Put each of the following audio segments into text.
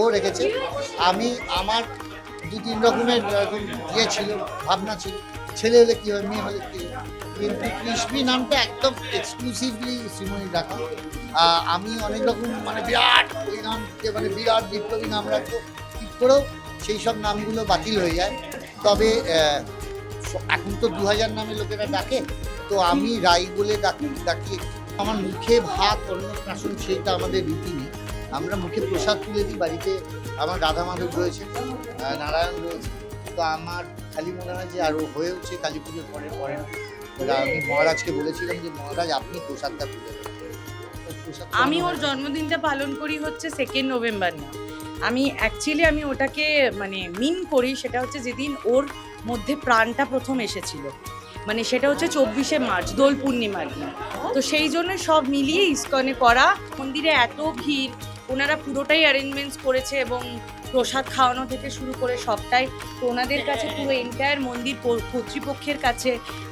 ও রেখেছে। আমি আমার দু তিন রকমের ইয়ে ছিল, ভাবনা ছিল। ছেলে হলে কী হয়, মেয়ে হলে কি কিন্তু কৃষ্ণী নামটা একদম এক্সক্লুসিভলি শ্রীমণি রাখা। আমি অনেক রকম মানে বিরাট ওই নাম যে মানে বিরাট বিপ্লবী নাম রাখব। করেও সেই সব নামগুলো বাতিল হয়ে যায়। তবে এখন তো দু হাজার নামে লোকেরা ডাকে, তো আমি রাই বলে ডাকি ডাকি। আমার মুখে ভাত অন্নপ্রাশন সেটা আমাদের রীতি নেই আমরা মুখে প্রসাদ তুলে দিই বাড়িতে। আমার রাধা মাধব রয়েছে নারায়ণ রয়েছে। তো আমার খালি মনে হয় যে আরও হয়ে উঠছে কালী পুজোর পরে পরে আমি মহারাজকে বলেছিলাম যে, মহারাজ, আপনি প্রসাদটা তুলে আমি ওর জন্মদিনটা পালন করি হচ্ছে সেকেন্ড নভেম্বর না আমি অ্যাকচুয়ালি আমি ওটাকে মানে মিন করি, সেটা হচ্ছে যেদিন ওর মধ্যে প্রাণটা প্রথম এসেছিল। মানে সেটা হচ্ছে চব্বিশে মার্চ, দোল পূর্ণিমার দিন তো সেই জন্য সব মিলিয়ে ইস্কনে করা, মন্দিরে এত ভিড়, ওনারা পুরোটাই অ্যারেঞ্জমেন্টস করেছে এবং প্রসাদ খাওয়ানো থেকে শুরু করে সবটাই। তো ওনাদের কাছে পুরো এন্টায়ার মন্দির কর্তৃপক্ষের কাছে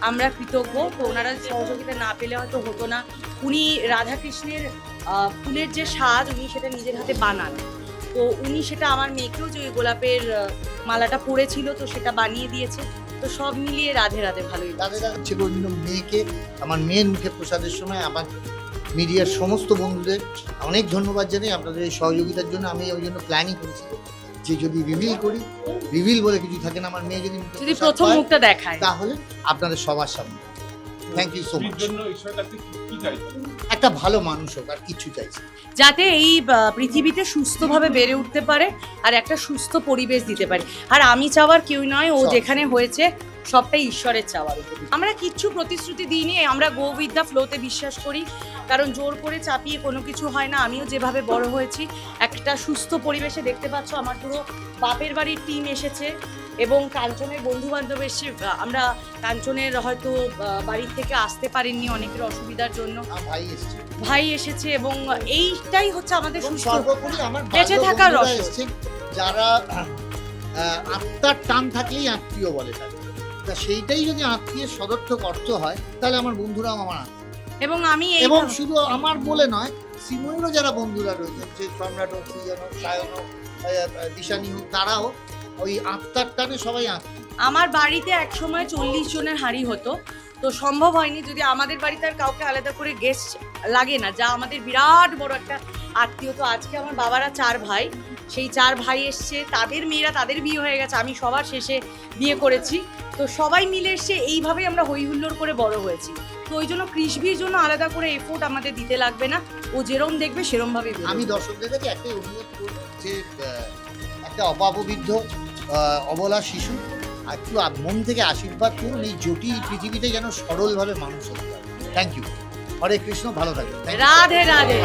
আমরা কৃতজ্ঞ। তো ওনারা সহযোগিতা না পেলে হয়তো হতো না। উনি রাধাকৃষ্ণের ফুলের যে সাজ উনি সেটা নিজের হাতে বানান। তো উনি সেটা আমার মেয়েকেও যে ওই গোলাপের মালাটা পরেছিল তো সেটা বানিয়ে দিয়েছে। তো সব মিলিয়ে রাধে রাধে ভালোই রাধে দাদা ছিল অন্য মেয়েকে আমার মেয়ের মুখে প্রসাদের সময় আমার মিডিয়ার সমস্ত বন্ধুদের অনেক ধন্যবাদ জানাই। আপনাদের এই সহযোগিতার জন্য আমি ওই জন্য প্ল্যানই করেছি যে যদি রিভিল করি রিভিল বলে কিছু থাকে না আমার মেয়ে যদি যদি প্রথম মুখটা দেখায়। তাহলে আপনাদের সবার সামনে। থ্যাংক ইউ সো মাচ একটা ভালো মানুষ হোক আর কিছু চাইছি যাতে এই পৃথিবীতে সুস্থভাবে বেড়ে উঠতে পারে আর একটা সুস্থ পরিবেশ দিতে পারে। আর আমি চাওয়ার কেউ নয় ও যেখানে হয়েছে সবটাই ঈশ্বরের চাওয়ার উপর আমরা কিচ্ছু প্রতিশ্রুতি দিইনি আমরা গো উইথ দ্য ফ্লোতে বিশ্বাস করি কারণ জোর করে চাপিয়ে কোনো কিছু হয় না। আমিও যেভাবে বড় হয়েছি একটা সুস্থ পরিবেশে দেখতে পাচ্ছ আমার পুরো বাপের বাড়ির টিম এসেছে এবং কাঞ্চনের বন্ধু বান্ধব এসে আমরা কাঞ্চনের হয়তো বাড়ির থেকে আসতে পারেননি অনেকের অসুবিধার জন্য। ভাই এসছে। ভাই এসেছে এবং এইটাই হচ্ছে আমাদের বেঁচে থাকার। এসছেন যারা আত্মার টান থাকলেই আত্মীয় বলে তাকে তা সেইটাই যদি আত্মীয় সদর্থক অর্থ হয় তাহলে আমার বন্ধুরাও আমার আত্মীয়। এবং আমি এবং শুধু আমার বলে নয় শ্রীময়ীরও যারা বন্ধুরা রয়েছেন যে সম্রাট হোক সুজন হোক সায়ন হোক দিশানি হোক তারাও ওই আত্মার টানে সবাই আত্মীয়। আমার বাড়িতে এক সময় চল্লিশ জনের হাঁড়ি হতো তো সম্ভব হয়নি যদি আমাদের বাড়িতে আর কাউকে আলাদা করে গেস্ট লাগে না যা আমাদের বিরাট বড় একটা আত্মীয়। তো আজকে আমার বাবারা চার ভাই সেই চার ভাই এসছে তাদের মেয়েরা তাদের বিয়ে হয়ে গেছে আমি সবার শেষে বিয়ে করেছি। তো সবাই মিলে এসে এইভাবেই আমরা হই হুল্লোড় করে বড় হয়েছি। তো ওই জন্য কৃষবির জন্য আলাদা করে এফোর্ট আমাদের দিতে লাগবে না। ও যেরম দেখবে সেরমভাবে আমি দর্শকদের কাছে একটাই অনুরোধ করব যে একটা অপাববিদ্ধ অবলা শিশু আর একটু মন থেকে আশীর্বাদ করুন। এই জটিল পৃথিবীতে যেন সরলভাবে মানুষ হতে পারে। থ্যাংক ইউ হরে কৃষ্ণ ভালো Thank রাধে রাধে।